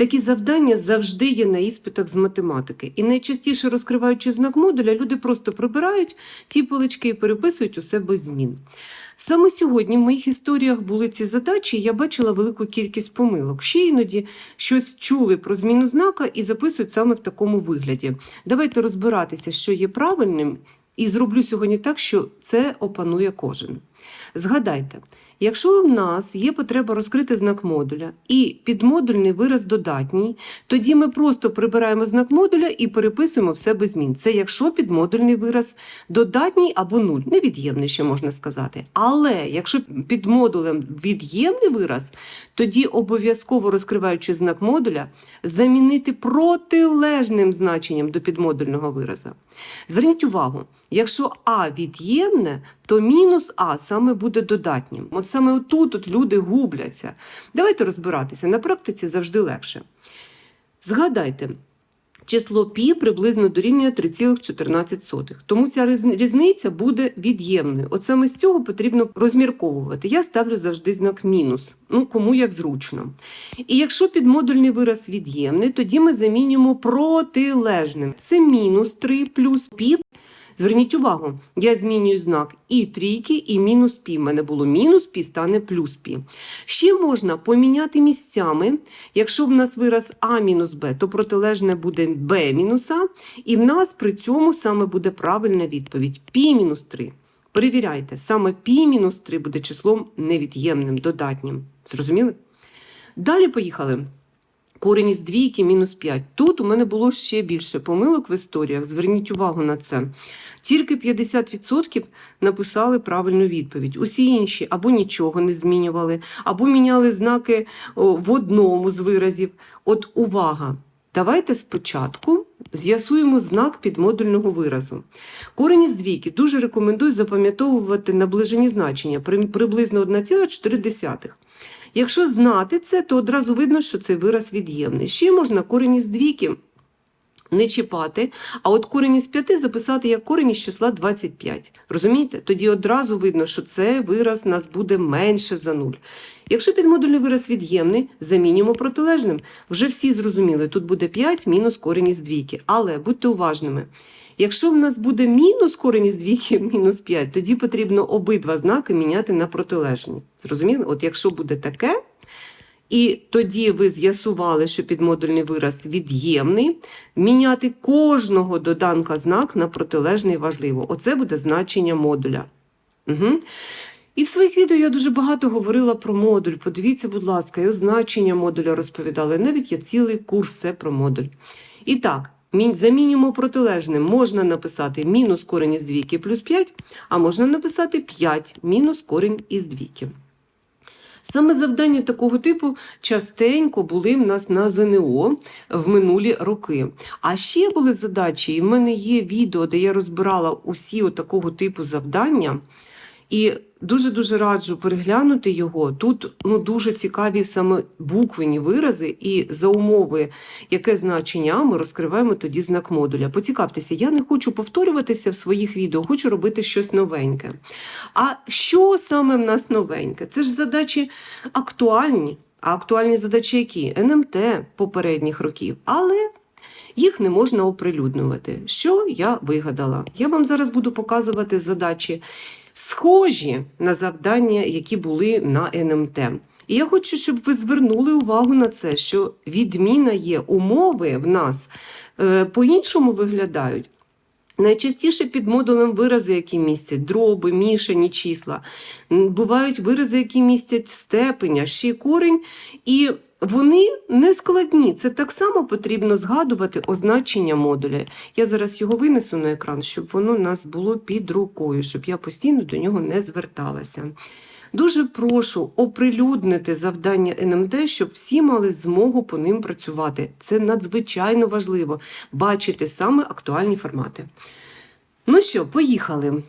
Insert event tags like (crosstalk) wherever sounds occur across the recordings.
Такі завдання завжди є на іспитах з математики. І найчастіше розкриваючи знак модуля, люди просто прибирають ті полички і переписують усе без змін. Саме сьогодні в моїх історіях були ці задачі, і я бачила велику кількість помилок. Ще іноді щось чули про зміну знака і записують саме в такому вигляді. Давайте розбиратися, що є правильним, і зроблю сьогодні так, що це опанує кожен. Згадайте, якщо в нас є потреба розкрити знак модуля і підмодульний вираз додатній, тоді ми просто прибираємо знак модуля і переписуємо все без змін. Це якщо підмодульний вираз додатній або нуль, невід'ємний ще можна сказати. Але якщо під модулем від'ємний вираз, тоді обов'язково розкриваючи знак модуля, замінити протилежним значенням до підмодульного вираза. Зверніть увагу, якщо А від'ємне, то мінус А саме буде додатнім. От саме отут от люди губляться. Давайте розбиратися. На практиці завжди легше. Згадайте, число пі приблизно дорівнює 3,14. Тому ця різ- різниця буде від'ємною. От саме з цього потрібно розмірковувати. Я ставлю завжди знак мінус, ну кому як зручно. І якщо підмодульний вираз від'ємний, тоді ми замінюємо протилежним. Це мінус 3 плюс пі. Зверніть увагу, я змінюю знак і трійки, і мінус пі. У мене було мінус пі, стане плюс пі. Ще можна поміняти місцями. Якщо в нас вираз А мінус Б, то протилежне буде Б мінус А, і в нас при цьому саме буде правильна відповідь пі мінус 3. Перевіряйте, саме пі мінус 3 буде числом невід'ємним, додатнім. Зрозуміли? Далі поїхали. Корінь із двійки мінус 5. Тут у мене було ще більше помилок в історіях. Зверніть увагу на це. Тільки 50% написали правильну відповідь. Усі інші або нічого не змінювали, або міняли знаки в одному з виразів. От увага! Давайте спочатку з'ясуємо знак підмодульного виразу. Корінь із двійки дуже рекомендую запам'ятовувати наближені значення приблизно 1,4. Якщо знати це, то одразу видно, що цей вираз від'ємний. Ще можна корінь із двійки не чіпати, а от корінь із 5 записати як корінь із числа 25. Розумієте? Тоді одразу видно, що це вираз нас буде менше за 0. Якщо підмодульний вираз від'ємний, замінюємо протилежним. Вже всі зрозуміли, тут буде 5 мінус корінь із двійки. Але будьте уважними. Якщо в нас буде мінус корінь із двійки, (laughs) мінус 5, тоді потрібно обидва знаки міняти на протилежні. Зрозуміли? От якщо буде таке, і тоді ви з'ясували, що підмодульний вираз від'ємний, міняти кожного доданка знак на протилежний важливо. Оце буде значення модуля. Угу. І в своїх відео я дуже багато говорила про модуль. Подивіться, будь ласка, і означення модуля розповідала. Навіть є цілий курс це про модуль. І так, мін- замінюємо протилежним. Можна написати мінус корінь із двійки плюс 5, а можна написати 5 мінус корінь із двійки. Саме завдання такого типу частенько були в нас на ЗНО в минулі роки. А ще були задачі, і в мене є відео, де я розбирала усі такого типу завдання. І дуже-дуже раджу переглянути його. Тут ну, дуже цікаві саме буквені вирази, і за умови, яке значення ми розкриваємо тоді знак модуля. Поцікавтеся, я не хочу повторюватися в своїх відео, хочу робити щось новеньке. А що саме в нас новеньке? Це ж задачі актуальні. А актуальні задачі які? НМТ попередніх років. Але їх не можна оприлюднювати. Що я вигадала? Я вам зараз буду показувати задачі, схожі на завдання, які були на НМТ. І я хочу, щоб ви звернули увагу на це, що відміна є умови в нас е, по-іншому виглядають. Найчастіше під модулем вирази, які містять дроби, мішані числа. Бувають вирази, які містять степеня, ще й корінь, і вони не складні. Це так само потрібно згадувати означення модуля. Я зараз його винесу на екран, щоб воно у нас було під рукою, щоб я постійно до нього не зверталася. Дуже прошу оприлюднити завдання НМТ, щоб всі мали змогу по ним працювати. Це надзвичайно важливо бачити саме актуальні формати. Ну що, поїхали.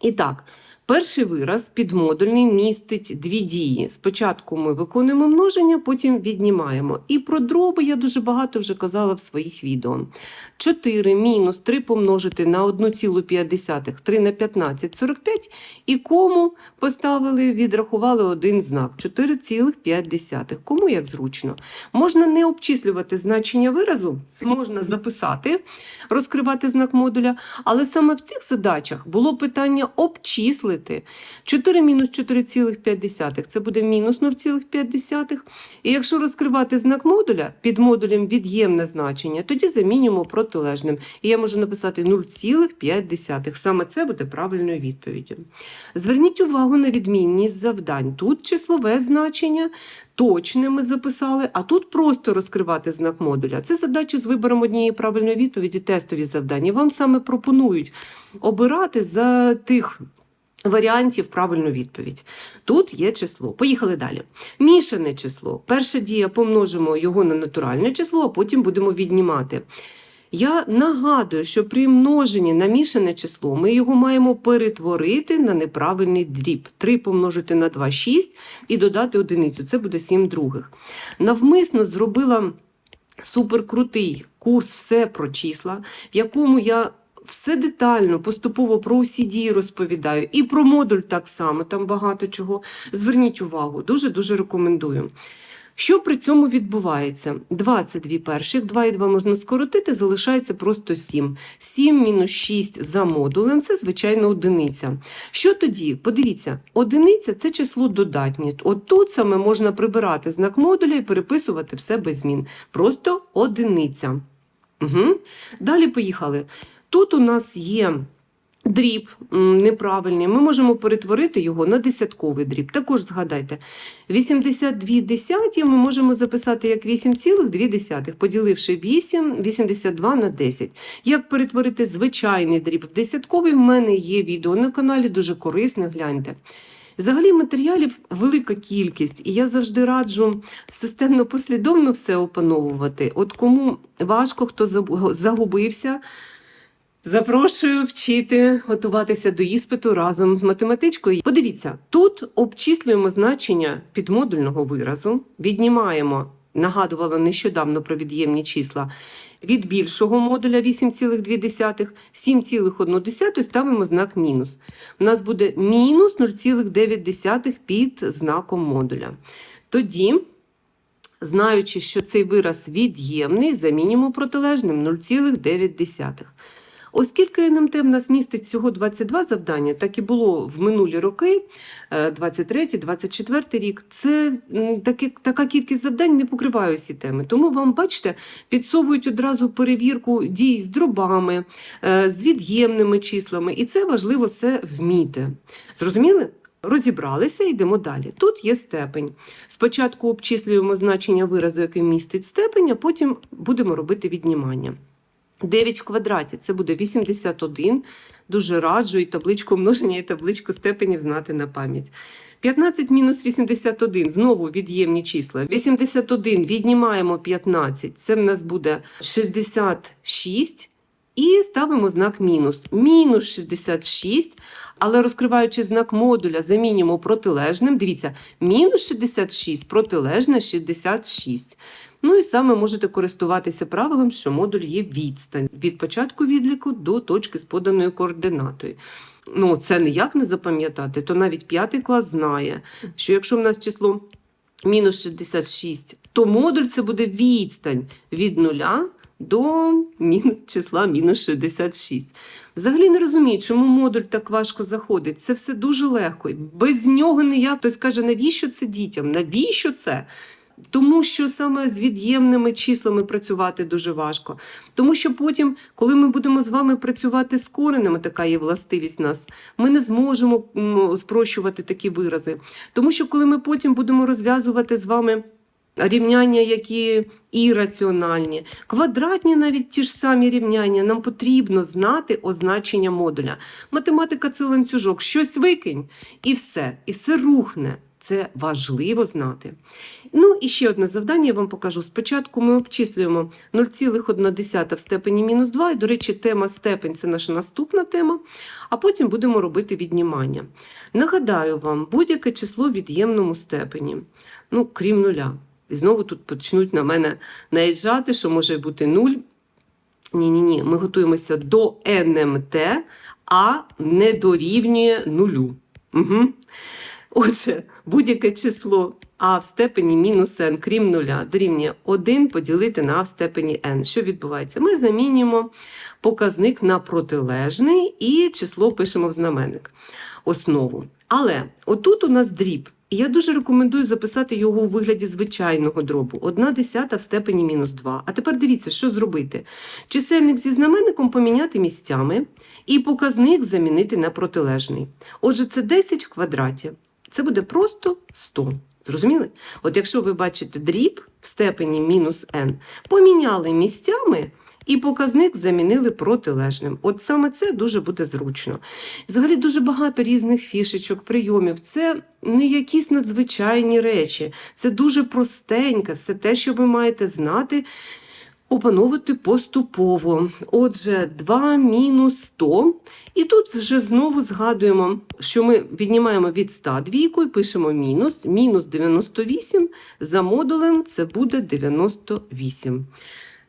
І так, Перший вираз підмодульний містить дві дії. Спочатку ми виконуємо множення, потім віднімаємо. І про дроби я дуже багато вже казала в своїх відео. 4 мінус 3 помножити на 1,5, 3 на 15, 45. І кому поставили, відрахували один знак 4,5. Кому як зручно. Можна не обчислювати значення виразу, можна записати, розкривати знак модуля, але саме в цих задачах було питання обчислити 4 мінус 4,5 це буде мінус 0,5. І якщо розкривати знак модуля під модулем від'ємне значення, тоді замінюємо протилежним. І я можу написати 0,5. Саме це буде правильною відповіддю. Зверніть увагу на відмінність завдань. Тут числове значення, точне ми записали, а тут просто розкривати знак модуля. Це задачі з вибором однієї правильної відповіді, тестові завдання. Вам саме пропонують обирати за тих. Варіантів правильну відповідь. Тут є число. Поїхали далі. Мішане число. Перша дія помножимо його на натуральне число, а потім будемо віднімати. Я нагадую, що при множенні на мішане число ми його маємо перетворити на неправильний дріб. 3 помножити на 2 – 6 і додати одиницю. Це буде 7 других. Навмисно зробила суперкрутий курс все про числа, в якому я все детально, поступово про усі дії розповідаю. І про модуль так само, там багато чого. Зверніть увагу, дуже-дуже рекомендую. Що при цьому відбувається? 22 перших, 2 і 2 можна скоротити, залишається просто 7. 7 мінус 6 за модулем це, звичайно, одиниця. Що тоді? Подивіться, одиниця це число додатнє. От тут саме можна прибирати знак модуля і переписувати все без змін. Просто одиниця. Угу. Далі поїхали. Тут у нас є дріб неправильний. Ми можемо перетворити його на десятковий дріб. Також згадайте, 82 десяті ми можемо записати як 8,2, поділивши 8, 82 на 10. Як перетворити звичайний дріб в десятковий, в мене є відео на каналі, дуже корисне, гляньте. Взагалі матеріалів велика кількість, і я завжди раджу системно послідовно все опановувати. От кому важко, хто загубився, запрошую вчити готуватися до іспиту разом з математичкою. Подивіться, тут обчислюємо значення підмодульного виразу, віднімаємо. Нагадувала нещодавно про від'ємні числа. Від більшого модуля 8,2, 7,1 ставимо знак мінус. У нас буде мінус 0,9 під знаком модуля. Тоді, знаючи, що цей вираз від'ємний, замінюємо протилежним 0,9. Оскільки НМТ в нас містить всього 22 завдання, так і було в минулі роки, 23-24 рік, це м, таки, така кількість завдань не покриває усі теми. Тому вам, бачите, підсовують одразу перевірку дій з дробами, е, з від'ємними числами, і це важливо все вміти. Зрозуміли? Розібралися, йдемо далі. Тут є степень. Спочатку обчислюємо значення виразу, який містить степень, а потім будемо робити віднімання. 9 в квадраті це буде 81. Дуже раджу і табличку множення, і табличку степенів знати на пам'ять. 15 мінус 81, знову від'ємні числа. 81 віднімаємо 15, це в нас буде 66. І ставимо знак мінус. Мінус 66, але розкриваючи знак модуля, замінюємо протилежним. Дивіться, мінус 66, протилежне 66. Ну і саме можете користуватися правилом, що модуль є відстань від початку відліку до точки з поданою координатою. Ну, це ніяк не запам'ятати, то навіть п'ятий клас знає, що якщо в нас число мінус 66, то модуль це буде відстань від нуля до числа мінус 66. Взагалі не розумію, чому модуль так важко заходить. Це все дуже легко. Без нього ніяк. Хтось каже, навіщо це дітям? Навіщо це? Тому що саме з від'ємними числами працювати дуже важко. Тому що потім, коли ми будемо з вами працювати з коренами, така є властивість нас, ми не зможемо спрощувати такі вирази. Тому що коли ми потім будемо розв'язувати з вами. Рівняння, які ірраціональні, квадратні навіть ті ж самі рівняння, нам потрібно знати означення модуля. Математика це ланцюжок, щось викинь, і все, і все рухне. Це важливо знати. Ну і ще одне завдання я вам покажу. Спочатку ми обчислюємо 0,1 в степені мінус 2. І, до речі, тема степень це наша наступна тема. А потім будемо робити віднімання. Нагадаю вам, будь-яке число в від'ємному степені, ну, крім нуля. І знову тут почнуть на мене наїжджати, що може бути 0. Ні-ні, ні, ми готуємося до НМТ, а не дорівнює нулю. Угу. Отже, будь-яке число а в степені мінус n, крім нуля, дорівнює 1 поділити на а в степені n. Що відбувається? Ми замінюємо показник на протилежний і число пишемо в знаменник, основу. Але отут у нас дріб. І я дуже рекомендую записати його у вигляді звичайного дробу. 1 десята в степені мінус 2. А тепер дивіться, що зробити. Чисельник зі знаменником поміняти місцями і показник замінити на протилежний. Отже, це 10 в квадраті. Це буде просто 100. Зрозуміли? От якщо ви бачите дріб в степені мінус n, поміняли місцями і показник замінили протилежним. От саме це дуже буде зручно. Взагалі дуже багато різних фішечок, прийомів. Це не якісь надзвичайні речі. Це дуже простеньке, все те, що ви маєте знати. Опановувати поступово. Отже, 2 мінус 100. І тут вже знову згадуємо, що ми віднімаємо від 100 двійку і пишемо мінус. Мінус 98 за модулем це буде 98.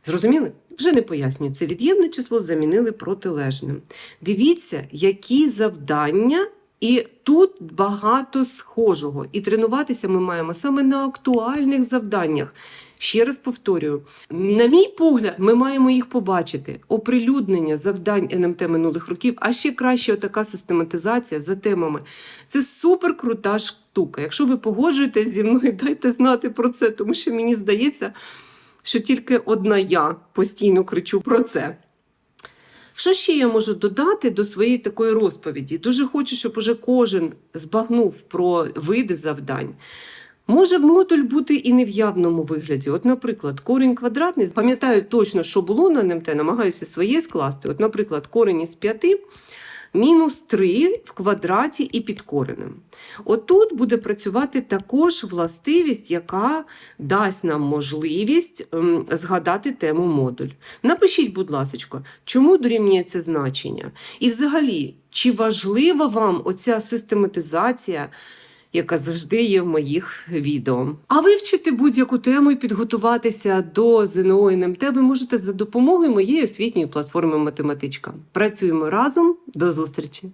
Зрозуміли? Вже не пояснюю, це від'ємне число замінили протилежним. Дивіться, які завдання, і тут багато схожого. І тренуватися ми маємо саме на актуальних завданнях. Ще раз повторюю: на мій погляд, ми маємо їх побачити. Оприлюднення завдань НМТ минулих років, а ще краще така систематизація за темами. Це супер крута штука. Якщо ви погоджуєтесь зі мною, (laughs) дайте знати про це, тому що мені здається, що тільки одна я постійно кричу про це. Що ще я можу додати до своєї такої розповіді? Дуже хочу, щоб уже кожен збагнув про види завдань. Може модуль бути і не в явному вигляді. От, наприклад, корінь квадратний, пам'ятаю точно, що було на НМТ, намагаюся своє скласти. От, наприклад, корінь із 5 мінус 3 в квадраті і під коренем. Отут буде працювати також властивість, яка дасть нам можливість ем, згадати тему модуль. Напишіть, будь ласка, чому дорівнює це значення? І взагалі, чи важлива вам оця систематизація? Яка завжди є в моїх відео. А вивчити будь-яку тему і підготуватися до ЗНО НМТ ви можете за допомогою моєї освітньої платформи Математичка. Працюємо разом. До зустрічі!